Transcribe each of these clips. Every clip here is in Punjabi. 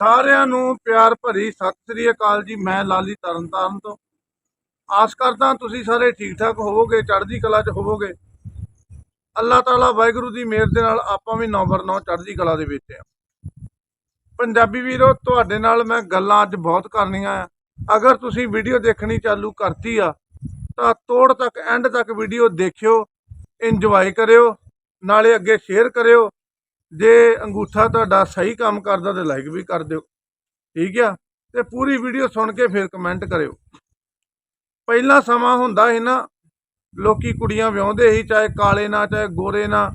ਸਾਰਿਆਂ ਨੂੰ ਪਿਆਰ ਭਰੀ ਸਤਿ ਸ੍ਰੀ ਅਕਾਲ ਜੀ, ਮੈਂ ਲਾਲੀ ਤਰਨਤਾਰਨ ਤੋਂ। ਆਸ ਕਰਦਾ ਤੁਸੀਂ ਸਾਰੇ ਠੀਕ ਠਾਕ ਹੋਵੋਗੇ, ਚੜ੍ਹਦੀ ਕਲਾ 'ਚ ਹੋਵੋਗੇ। ਅੱਲਾਹ ਤਾਲਾ ਵਾਹਿਗੁਰੂ ਦੀ ਮਿਹਰ ਦੇ ਨਾਲ ਆਪਾਂ ਵੀ ਨੌਬਰ ਨੌ ਚੜ੍ਹਦੀ ਕਲਾ ਦੇ ਵਿੱਚ ਆ ਪੰਜਾਬੀ ਵੀਰੋ, ਤੁਹਾਡੇ ਨਾਲ ਮੈਂ ਗੱਲਾਂ ਅੱਜ ਬਹੁਤ ਕਰਨੀਆਂ ਆ। ਅਗਰ ਤੁਸੀਂ ਵੀਡੀਓ ਦੇਖਣੀ ਚਾਲੂ ਕਰਤੀ ਆ, ਤਾਂ ਤੋੜ ਤੱਕ, ਐਂਡ ਤੱਕ ਵੀਡੀਓ ਦੇਖਿਓ, ਇੰਜੋਏ ਕਰਿਓ, ਨਾਲੇ ਅੱਗੇ ਸ਼ੇਅਰ ਕਰਿਓ ਜੇ ਅੰਗੂਠਾ ਤੁਹਾਡਾ ਸਹੀ ਕੰਮ ਕਰਦਾ ਤੇ ਲਾਈਕ ਵੀ ਕਰ ਦਿਓ, ਠੀਕ ਆ? ਤੇ ਪੂਰੀ ਵੀਡੀਓ ਸੁਣ ਕੇ ਫਿਰ ਕਮੈਂਟ ਕਰਿਓ। ਪਹਿਲਾ ਸਮਾਂ ਹੁੰਦਾ ਸੀ ਨਾ, ਲੋਕੀ ਕੁੜੀਆਂ ਵਿਆਹੁੰਦੇ ਸੀ, ਚਾਹੇ ਕਾਲੇ ਨਾ, ਚਾਹੇ ਗੋਰੇ ਨਾ,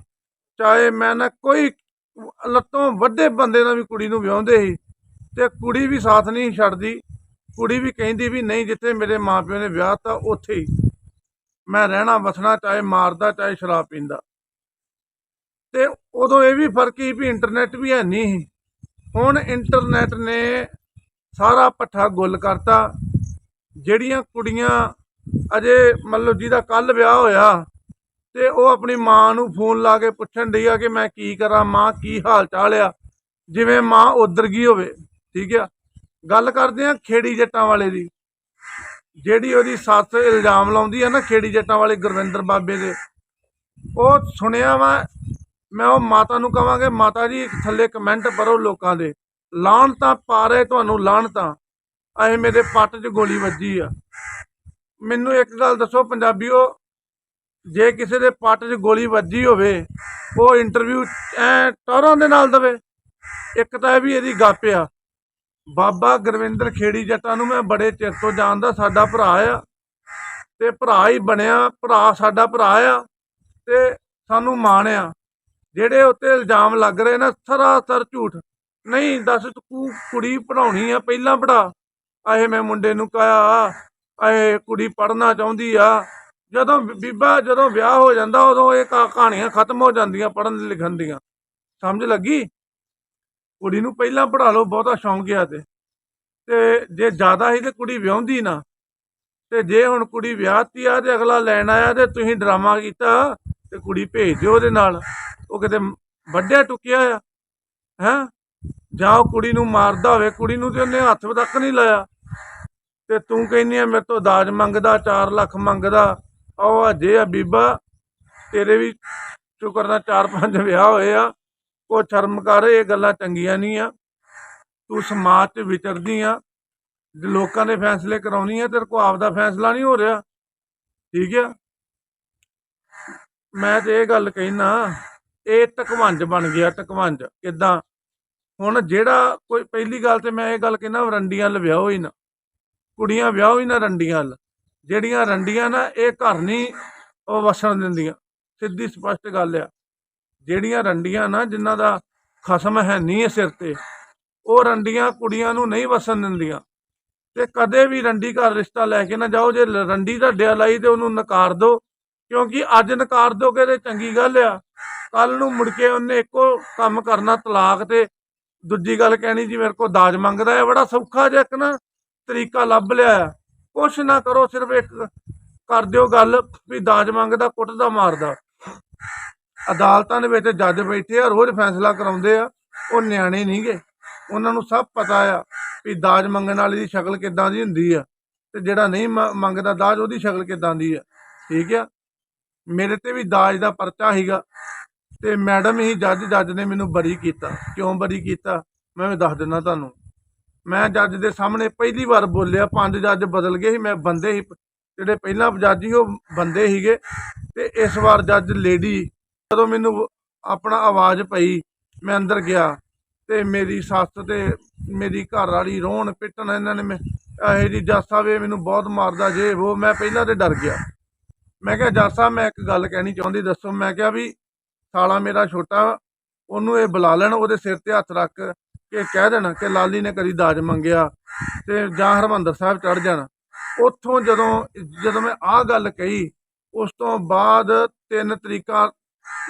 ਚਾਹੇ ਮੈਂ ਨਾ ਕੋਈ ਲੱਤੋਂ ਵੱਡੇ ਬੰਦੇ ਨਾਲ ਵੀ ਕੁੜੀ ਨੂੰ ਵਿਆਹੁੰਦੇ ਸੀ, ਤੇ ਕੁੜੀ ਵੀ ਸਾਥ ਨਹੀਂ ਛੱਡਦੀ, ਕੁੜੀ ਵੀ ਕਹਿੰਦੀ ਵੀ ਨਹੀਂ, ਜਿੱਥੇ ਮੇਰੇ ਮਾਪਿਓ ਨੇ ਵਿਆਹ ਤਾਂ ਉੱਥੇ ਹੀ। ਮੈਂ ਰਹਿਣਾ ਵਸਣਾ ਚਾਹੇ ਮਾਰਦਾ, ਚਾਹੇ ਸ਼ਰਾਬ ਪੀਂਦਾ। ਤੇ ਉਦੋਂ ਇਹ ਵੀ ਫ਼ਰਕ ਹੀ ਵੀ ਇੰਟਰਨੈਟ ਵੀ ਹੈ ਨਹੀਂ ਸੀ। ਹੁਣ ਇੰਟਰਨੈਟ ਨੇ ਸਾਰਾ ਪੱਠਾ ਗੁੱਲ ਕਰਤਾ। ਜਿਹੜੀਆਂ ਕੁੜੀਆਂ ਅਜੇ ਮਤਲਬ ਜਿਹਦਾ ਕੱਲ ਵਿਆਹ ਹੋਇਆ ਤੇ ਉਹ ਆਪਣੀ ਮਾਂ ਨੂੰ ਫੋਨ ਲਾ ਕੇ ਪੁੱਛਣ ਡਈ ਆ ਕਿ ਮੈਂ ਕੀ ਕਰਾਂ, ਮਾਂ ਕੀ ਹਾਲ ਚਾਲ ਆ? ਜਿਵੇਂ ਮਾਂ ਉਧਰ ਗਈ ਹੋਵੇ, ਠੀਕ ਆ? ਗੱਲ ਕਰਦੇ ਆ ਖੇੜੀ ਜੱਟਾਂ ਵਾਲੇ ਦੀ। ਜਿਹੜੀ ਉਹਦੀ ਸੱਸ ਇਲਜ਼ਾਮ ਲਾਉਂਦੀ ਆ ਨਾ ਖੇੜੀ ਜੱਟਾਂ ਵਾਲੇ ਗੁਰਵਿੰਦਰ ਬਾਬੇ ਦੇ। ਉਹ ਸੁਣਿਆ ਵਾ ਮੈਂ ਉਹ ਮਾਤਾ ਨੂੰ ਕਵਾਂਗੇ, ਮਾਤਾ ਜੀ, ਥੱਲੇ ਕਮੈਂਟ ਪੜੋ ਲੋਕਾਂ ਦੇ। ਲਾਹਣ ਤਾਂ ਪਾ ਰਹੇ ਤੁਹਾਨੂੰ, ਲਾਹਣ ਤਾਂ। ਐ ਮੇਰੇ ਪੱਟ 'ਚ ਗੋਲੀ ਵੱਜੀ ਆ। ਮੈਨੂੰ ਇੱਕ ਗੱਲ ਦੱਸੋ ਪੰਜਾਬੀਓ, ਜੇ ਕਿਸੇ ਦੇ ਪੱਟ 'ਚ ਗੋਲੀ ਵੱਜੀ ਹੋਵੇ, ਉਹ ਇੰਟਰਵਿਊ ਐ ਟੌਰਾਂ ਦੇ ਨਾਲ ਦਵੇ। ਇੱਕ ਤਾਂ ਇਹ ਵੀ ਇਹਦੀ ਗੱਪ ਆ। ਬਾਬਾ ਗੁਰਵਿੰਦਰ ਖੇੜੀ ਜੱਟਾਂ ਨੂੰ ਮੈਂ ਬੜੇ ਚਿਰ ਤੋਂ ਜਾਣਦਾ, ਸਾਡਾ ਭਰਾ ਆ। ਤੇ ਭਰਾ ਹੀ ਬਣਿਆ, ਭਰਾ ਸਾਡਾ ਭਰਾ ਆ। ਤੇ ਸਾਨੂੰ ਮਾਣ ਆ। ਜਿਹੜੇ ਉੱਤੇ ਇਲਜ਼ਾਮ ਲੱਗ ਰਹੇ ਨਾ, ਸਰਾਸਰ ਝੂਠ। ਨਹੀਂ, ਦੱਸ ਤੂੰ ਕੁੜੀ ਪੜਾਉਣੀ ਆ, ਪਹਿਲਾਂ ਪੜਾ ਆਏ ਮੈਂ ਮੁੰਡੇ ਨੂੰ ਕਹਾ ਆਏ ਕੁੜੀ ਪੜਨਾ ਚਾਹੁੰਦੀ ਆ। ਜਦੋਂ ਬੀਬਾ ਜਦੋਂ ਵਿਆਹ ਹੋ ਜਾਂਦਾ, ਉਦੋਂ ਇਹ ਕਹਾ- ਕਹਾਣੀਆਂ ਖਤਮ ਹੋ ਜਾਂਦੀਆਂ ਪੜਨ ਲਿਖਣ ਦੀਆਂ। ਸਮਝ ਲੱਗੀ? ਕੁੜੀ ਨੂੰ ਪਹਿਲਾਂ ਪੜਾ ਲਓ, ਬਹੁਤਾ ਸ਼ੌਂਕ ਆ ਤੇ। ਤੇ ਜੇ ਜ਼ਿਆਦਾ ਹੀ ਤੇ ਕੁੜੀ ਵਿਆਹੁੰਦੀ ਨਾ, ਤੇ ਜੇ ਹੁਣ ਕੁੜੀ ਵਿਆਹਤੀ ਆ ਤੇ ਅਗਲਾ ਲੈਣ ਆਇਆ ਤੇ ਤੁਸੀਂ ਡਰਾਮਾ ਕੀਤਾ ਤੇ ਕੁੜੀ ਭੇਜ ਦਿਓ ਉਹਦੇ ਨਾਲ। ਉਹ ਕਿਤੇ ਵੱਡਿਆ ਟੁਕਿਆ ਆ, ਹੈ? ਜਾਂ ਉਹ ਕੁੜੀ ਨੂੰ ਮਾਰਦਾ ਹੋਵੇ, ਕੁੜੀ ਨੂੰ ਤੇ ਉਹਨੇ ਹੱਥ ਤੱਕ ਨਹੀਂ ਲਾਇਆ। ਤੇ ਤੂੰ ਕਹਿੰਦੀ ਆ, ਮੇਰੇ ਤੋਂ ਦਾਜ ਮੰਗਦਾ 4 ਲੱਖ ਮੰਗਦਾ ਉਹ ਅਜੇ ਆ ਬੀਬਾ, ਤੇਰੇ ਵੀ ਸ਼ੁਕਰ ਨਾਲ 4-5 ਵਿਆਹ ਹੋਏ ਆ। ਕੋ ਸ਼ਰਮ ਕਰ, ਇਹ ਗੱਲਾਂ ਚੰਗੀਆਂ ਨਹੀਂ ਆ। ਤੂੰ ਸਮਾਜ 'ਚ ਵਿਚਰਦੀ ਆ। ਲੋਕਾਂ ਦੇ ਫੈਸਲੇ ਕਰਾਉਣੀ ਆ, ਤੇਰੇ ਕੋ ਆਪਦਾ ਫੈਸਲਾ ਨਹੀਂ ਹੋ ਰਿਹਾ। ਠੀਕ ਆ? ਮੈਂ ਤੇ ਇਹ ਗੱਲ ਕਹਿਣਾ ਇਹ ਟਕਵੰਜ ਬਣ ਗਿਆ ਟਕਵੰਜ ਕਿਦਾਂ? ਹੁਣ ਜਿਹੜਾ ਕੋਈ, ਪਹਿਲੀ ਗੱਲ ਤੇ ਮੈਂ ਇਹ ਗੱਲ ਕਹਿੰਦਾ ਰੰਡੀਆਂ ਲਵਿਆਓ ਹੀ ਨਾ। ਕੁੜੀਆਂ ਵਿਆਹੋ ਹੀ ਨਾ ਰੰਡੀਆਂ ਵੱਲ ਜਿਹੜੀਆਂ ਰੰਡੀਆਂ ਨਾ, ਇਹ ਘਰ ਨਹੀਂ ਉਹ ਵਸਣ ਦਿੰਦੀਆਂ। ਸਿੱਧੀ ਸਪਸ਼ਟ ਗੱਲ ਆ। ਜਿਹੜੀਆਂ ਰੰਡੀਆਂ ਨਾ, ਜਿਨ੍ਹਾਂ ਦਾ ਖਸਮ ਹੈ ਨਹੀਂ ਹੈ ਸਿਰ ਤੇ, ਉਹ ਰੰਡੀਆਂ ਕੁੜੀਆਂ ਨੂੰ ਨਹੀਂ ਵਸਣ ਦਿੰਦੀਆਂ। ਤੇ ਕਦੇ ਵੀ ਰੰਡੀ ਘਰ ਰਿਸ਼ਤਾ ਲੈ ਕੇ ਨਾ ਜਾਓ, ਜੇ ਰੰਡੀ ਦਾ ਡਿਆ ਲਾਈ ਤੇ ਉਹਨੂੰ ਨਕਾਰ ਦਿਓ ਕਿਉਂਕਿ ਅੱਜ ਨਕਾਰ ਦੋਗੇ ਤੇ ਚੰਗੀ ਗੱਲ ਆ। ਕੱਲ ਨੂੰ ਮੁੜ ਕੇ ਉਹਨੇ ਇੱਕੋ ਕੰਮ ਕਰਨਾ ਤਲਾਕ ਤੇ ਦੂਜੀ ਗੱਲ ਕਹਿਣੀ ਜੀ ਮੇਰੇ ਕੋਲ ਦਾਜ ਮੰਗਦਾ ਹੈ, ਬੜਾ ਸੌਖਾ ਜਿਹਾ ਇੱਕ ਨਾ ਤਰੀਕਾ ਲੱਭ ਲਿਆ ਆ ਕੁਛ ਨਾ ਕਰੋ, ਸਿਰਫ ਇੱਕ ਕਰ ਦਿਓ ਗੱਲ ਵੀ ਦਾਜ ਮੰਗਦਾ, ਕੁੱਟਦਾ, ਮਾਰਦਾ। ਅਦਾਲਤਾਂ ਦੇ ਵਿੱਚ ਜੱਜ ਬੈਠੇ ਆ, ਰੋਜ਼ ਫੈਸਲਾ ਕਰਾਉਂਦੇ ਆ, ਉਹ ਨਿਆਣੇ ਨਹੀਂਗੇ ਉਹਨਾਂ ਨੂੰ ਸਭ ਪਤਾ ਆ ਵੀ ਦਾਜ ਮੰਗਣ ਵਾਲੇ ਦੀ ਸ਼ਕਲ ਕਿੱਦਾਂ ਦੀ ਹੁੰਦੀ ਆ ਤੇ ਜਿਹੜਾ ਨਹੀਂ ਮੰਗਦਾ ਦਾਜ ਉਹਦੀ ਸ਼ਕਲ ਕਿੱਦਾਂ ਦੀ ਆ। ਠੀਕ ਆ? ਮੇਰੇ ਤੇ ਵੀ ਦਾਜ ਦਾ ਪਰਚਾ ਸੀਗਾ। ਤੇ ਮੈਡਮ ਹੀ ਜੱਜ ਜੱਜ ਨੇ ਮੈਨੂੰ ਬਰੀ ਕੀਤਾ। ਕਿਉਂ ਬਰੀ ਕੀਤਾ? ਮੈਂ ਵੀ ਦੱਸ ਦਿੰਦਾ ਤੁਹਾਨੂੰ। ਮੈਂ ਜੱਜ ਦੇ ਸਾਹਮਣੇ ਪਹਿਲੀ ਵਾਰ ਬੋਲਿਆ, ਪੰਜ ਜੱਜ ਬਦਲ ਗਏ ਸੀ, ਮੈਂ ਬੰਦੇ ਹੀ, ਜਿਹੜੇ ਪਹਿਲਾਂ ਜੱਜ ਸੀ, ਉਹ ਬੰਦੇ ਸੀਗੇ। ਤੇ ਇਸ ਵਾਰ ਜੱਜ ਲੇਡੀ, ਜਦੋਂ ਮੈਨੂੰ ਆਪਣਾ ਆਵਾਜ਼ ਪਈ, ਮੈਂ ਅੰਦਰ ਗਿਆ ਤੇ ਮੇਰੀ ਸੱਸ ਤੇ ਮੇਰੀ ਘਰ ਵਾਲੀ ਰੋਣ ਪਿੱਟਣ ਇਹਨਾਂ ਨੇ ਮੈਂ, ਇਹ ਜੀ ਜੱਜ ਸਾਹਿਬ ਇਹ ਮੈਨੂੰ ਬਹੁਤ ਮਾਰਦਾ, ਜੇ ਉਹ, ਮੈਂ ਪਹਿਲਾਂ ਤੇ ਡਰ ਗਿਆ। ਮੈਂ ਕਿਹਾ, ਜੱਜ ਸਾਹਿਬ, ਮੈਂ ਇੱਕ ਗੱਲ ਕਹਿਣੀ ਚਾਹੁੰਦੀ, ਦੱਸੋ। ਮੈਂ ਕਿਹਾ ਵੀ ਸਾਲਾ ਮੇਰਾ ਛੋਟਾ, ਉਹਨੂੰ ਇਹ ਬੁਲਾ ਲੈਣ, ਉਹਦੇ ਸਿਰ ਤੇ ਹੱਥ ਰੱਖ ਕੇ ਕਹਿ ਦੇਣਾ ਕਿ ਲਾਲੀ ਨੇ ਕਦੀ ਦਾਜ ਮੰਗਿਆ ਤੇ ਜਾਂ ਹਰਮੰਦਰ ਸਾਹਿਬ ਚੜ ਜਾਣਾ। ਉੱਥੋਂ ਜਦੋਂ ਜਦੋਂ ਮੈਂ ਆਹ ਗੱਲ ਕਹੀ, ਉਸ ਤੋਂ ਬਾਅਦ ਤਿੰਨ ਤਰੀਕਾਂ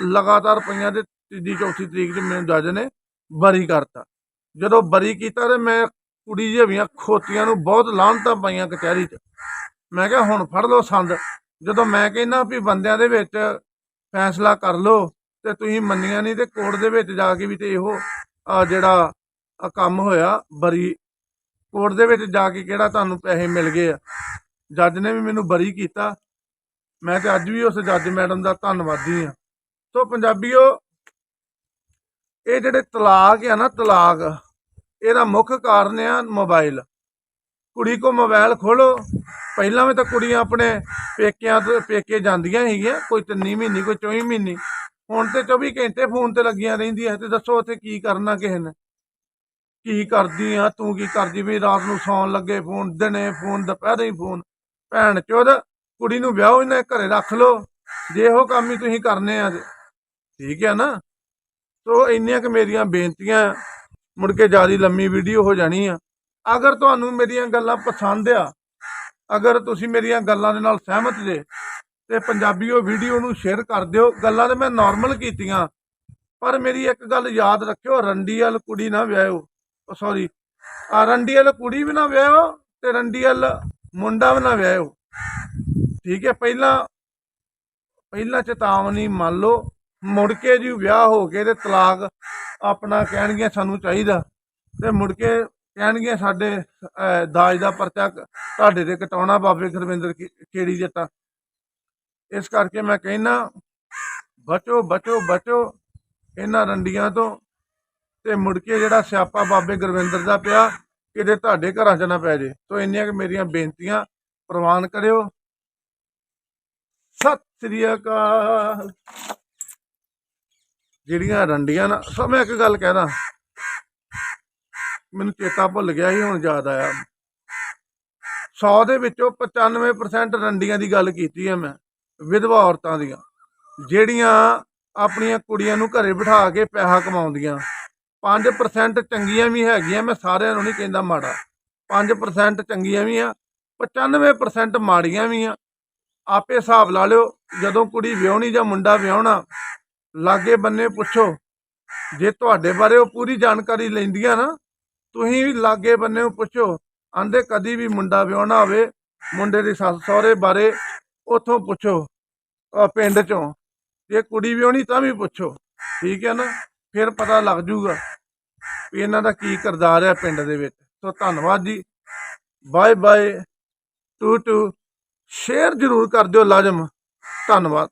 ਲਗਾਤਾਰ ਪਈਆਂ ਤੇ ਤੀਜੀ, ਚੌਥੀ ਤਰੀਕ 'ਚ ਮੈਨੂੰ ਜੱਜ ਨੇ ਬਰੀ ਕਰਤਾ। ਜਦੋਂ ਬਰੀ ਕੀਤਾ ਤੇ ਮੈਂ ਕੁੜੀ ਜਿਹੀਆਂ ਖੋਤੀਆਂ ਨੂੰ ਬਹੁਤ ਲਾਹਨਤਾਂ ਪਾਈਆਂ ਕਚਹਿਰੀ 'ਚ। ਮੈਂ ਕਿਹਾ, ਹੁਣ ਫੜ ਲਓ ਸੰਦ। ਜਦੋਂ ਮੈਂ ਕਹਿੰਦਾ ਵੀ ਬੰਦਿਆਂ ਦੇ ਵਿੱਚ ਫੈਸਲਾ ਕਰ ਲਓ ਤੇ ਤੁਸੀਂ ਮੰਨੀਆਂ ਨਹੀਂ ਤੇ ਕੋਰਟ ਦੇ ਵਿੱਚ ਜਾ ਕੇ ਵੀ ਤੇ ਇਹੋ ਜਿਹੜਾ ਕੰਮ ਹੋਇਆ ਬਰੀ, ਕੋਰਟ ਦੇ ਵਿੱਚ ਜਾ ਕੇ ਕਿਹੜਾ ਤੁਹਾਨੂੰ ਪੈਸੇ ਮਿਲ ਗਏ ਆ। ਜੱਜ ਨੇ ਵੀ ਮੈਨੂੰ ਬਰੀ ਕੀਤਾ। ਮੈਂ ਤੇ ਅੱਜ ਵੀ ਉਸ ਜੱਜ ਮੈਡਮ ਦਾ ਧੰਨਵਾਦੀ ਆ। ਸੋ ਪੰਜਾਬੀਓ, ਇਹ ਜਿਹੜੇ ਤਲਾਕ ਆ ਨਾ ਤਲਾਕ, ਇਹਦਾ ਮੁੱਖ ਕਾਰਨ ਆ ਮੋਬਾਈਲ। ਕੁੜੀ ਕੋ ਮੋਬਾਈਲ ਖੋਲੋ। ਪਹਿਲਾਂ ਵੀ ਤਾਂ ਕੁੜੀਆਂ ਆਪਣੇ ਪੇਕਿਆਂ ਤੋਂ, ਪੇਕੇ ਜਾਂਦੀਆਂ ਸੀਗੀਆਂ, ਕੋਈ ਤਿੰਨੀ ਮਹੀਨੇ, ਕੋਈ ਚੌਵੀ ਮਹੀਨੇ। ਹੁਣ ਤੇ 24 ਘੰਟੇ ਫੋਨ ਤੇ ਲੱਗੀਆਂ ਰਹਿੰਦੀਆਂ ਤੇ ਦੱਸੋ ਉੱਥੇ ਕੀ ਕਰਨਾ ਕਿਸੇ ਨੇ? ਕੀ ਕਰਦੀ ਆ, ਤੂੰ ਕੀ ਕਰਦੀ? ਵੀ ਰਾਤ ਨੂੰ ਸੌਣ ਲੱਗੇ ਫੋਨ, ਦਿਨੇ ਫੋਨ, ਦੁਪਹਿਰੇ ਹੀ ਫੋਨ। ਭੈਣ ਚੋਦ, ਕੁੜੀ ਨੂੰ ਵਿਆਹੋ ਇਹਨੇ ਘਰੇ ਰੱਖ ਲੋ ਜੇ ਉਹ ਕੰਮ ਹੀ ਤੁਸੀਂ ਕਰਨੇ ਆ ਠੀਕ ਹੈ ਨਾ? ਸੋ ਇੰਨੀਆਂ ਕਿ ਮੇਰੀਆਂ ਬੇਨਤੀਆਂ, ਮੁੜ ਕੇ ਜ਼ਿਆਦਾ ਲੰਮੀ ਵੀਡੀਓ ਹੋ ਜਾਣੀ ਆ। ਅਗਰ ਤੁਹਾਨੂੰ ਮੇਰੀਆਂ ਗੱਲਾਂ ਪਸੰਦ ਆ, ਅਗਰ ਤੁਸੀਂ ਮੇਰੀਆਂ ਗੱਲਾਂ ਦੇ ਨਾਲ ਸਹਿਮਤ ਜੇ ਤੇ ਪੰਜਾਬੀਓ ਵੀਡੀਓ ਨੂੰ ਸ਼ੇਅਰ ਕਰ ਦਿਓ। ਗੱਲਾਂ ਤੇ ਮੈਂ ਨਾਰਮਲ ਕੀਤੀਆਂ। ਪਰ ਮੇਰੀ ਇੱਕ ਗੱਲ ਯਾਦ ਰੱਖਿਓ, ਰੰਡੀ ਵਾਲ ਕੁੜੀ ਨਾ ਵਿਆਹੋ ਸੌਰੀ ਆ ਰੰਡੀ ਵਾਲ ਕੁੜੀ ਵੀ ਨਾ ਵਿਆਹੋ ਤੇ ਰੰਡੀ ਵਾਲ ਮੁੰਡਾ ਵੀ ਨਾ ਵਿਆਹੋ ਠੀਕ ਹੈ, ਪਹਿਲਾਂ ਪਹਿਲਾਂ ਚੇਤਾਵਨੀ ਮੰਨ ਲਓ, ਮੁੜ ਕੇ ਜੀ ਵਿਆਹ ਹੋ ਕੇ ਤੇ ਤਲਾਕ ਆਪਣਾ ਕਹਿਣਗੇ ਸਾਨੂੰ ਚਾਹੀਦਾ। ਤੇ ਮੁੜ ਕੇ ਕਹਿਣਗੇ ਸਾਡੇ ਦਾਜ ਦਾ ਪਰਚਾ ਤੁਹਾਡੇ ਤੇ ਕਟਾਉਣਾ ਬਾਬੇ ਗੁਰਵਿੰਦਰ ਖੇੜੀ ਜੱਟਾ। ਇਸ ਕਰਕੇ ਮੈਂ ਕਹਿਣਾ ਬਚੋ ਬਚੋ ਬਚੋ ਇਹਨਾਂ ਰੰਡੀਆਂ ਤੋਂ ਤੇ ਮੁੜ ਕੇ ਜਿਹੜਾ ਸਿਆਪਾ ਬਾਬੇ ਗੁਰਵਿੰਦਰ ਦਾ ਪਿਆ, ਕਿਤੇ ਤੁਹਾਡੇ ਘਰਾਂ 'ਚ ਨਾ ਪੈ ਜੇ। ਸੋ ਇੰਨੀਆਂ ਕਿ ਮੇਰੀਆਂ ਬੇਨਤੀਆਂ ਪ੍ਰਵਾਨ ਕਰਿਓ। ਸਤਿ ਸ੍ਰੀ ਅਕਾਲ। ਜਿਹੜੀਆਂ ਰੰਡੀਆਂ ਨਾ, ਸੋ ਮੈਂ ਇੱਕ ਗੱਲ ਕਹਿਦਾ ਮੈਨੂੰ ਚੇਤਾ ਭੁੱਲ ਗਿਆ ਸੀ, ਹੁਣ ਯਾਦ ਆਇਆ। 100 ਦੇ ਵਿੱਚੋਂ 95% ਰੰਡੀਆਂ ਦੀ ਗੱਲ ਕੀਤੀ ਹੈ ਮੈਂ। ਵਿਧਵਾ ਔਰਤਾਂ ਦੀਆਂ, ਜਿਹੜੀਆਂ ਆਪਣੀਆਂ ਕੁੜੀਆਂ ਨੂੰ ਘਰੇ ਬਿਠਾ ਕੇ ਪੈਸਾ ਕਮਾਉਂਦੀਆਂ। 5% ਚੰਗੀਆਂ ਵੀ ਹੈਗੀਆਂ, ਮੈਂ ਸਾਰਿਆਂ ਨੂੰ ਨਹੀਂ ਕਹਿੰਦਾ ਮਾੜਾ। 5% ਚੰਗੀਆਂ ਵੀ ਆ 95% ਮਾੜੀਆਂ ਵੀ ਆ। ਆਪੇ ਹਿਸਾਬ ਲਾ ਲਿਓ, ਜਦੋਂ ਕੁੜੀ ਵਿਆਹਣੀ ਜਾਂ ਮੁੰਡਾ ਵਿਆਹਣਾ, ਲਾਗੇ ਬੰਨੇ ਪੁੱਛੋ, ਜੇ ਤੁਹਾਡੇ ਬਾਰੇ ਉਹ ਪੂਰੀ ਜਾਣਕਾਰੀ ਲੈਂਦੀਆਂ ਨਾ, ਤੁਸੀਂ ਵੀ ਲਾਗੇ ਬੰਨੇ ਨੂੰ ਪੁੱਛੋ, ਆਂਦੇ ਕਦੀ ਵੀ ਮੁੰਡਾ ਵਿਆਹਣਾ ਹੋਵੇ, ਮੁੰਡੇ ਦੇ ਸੱਸ ਸਹੁਰੇ ਬਾਰੇ ਉਥੋਂ ਪੁੱਛੋ ਪਿੰਡ ਚੋਂ। ਜੇ ਕੁੜੀ ਵੀ ਵਿਆਹਣੀ ਤਾਂ ਵੀ ਪੁੱਛੋ, ਠੀਕ ਹੈ ਨਾ? ਫਿਰ ਪਤਾ ਲੱਗ ਜੂਗਾ ਵੀ ਇਹਨਾਂ ਦਾ ਕੀ ਕਿਰਦਾਰ ਹੈ ਪਿੰਡ ਦੇ ਵਿੱਚ। ਸੋ ਧੰਨਵਾਦ ਜੀ। ਬਾਏ ਬਾਏ ਟੂ ਟੂ ਸ਼ੇਅਰ ਜ਼ਰੂਰ ਕਰ ਦਿਓ ਲਾਜ਼ਮ। ਧੰਨਵਾਦ।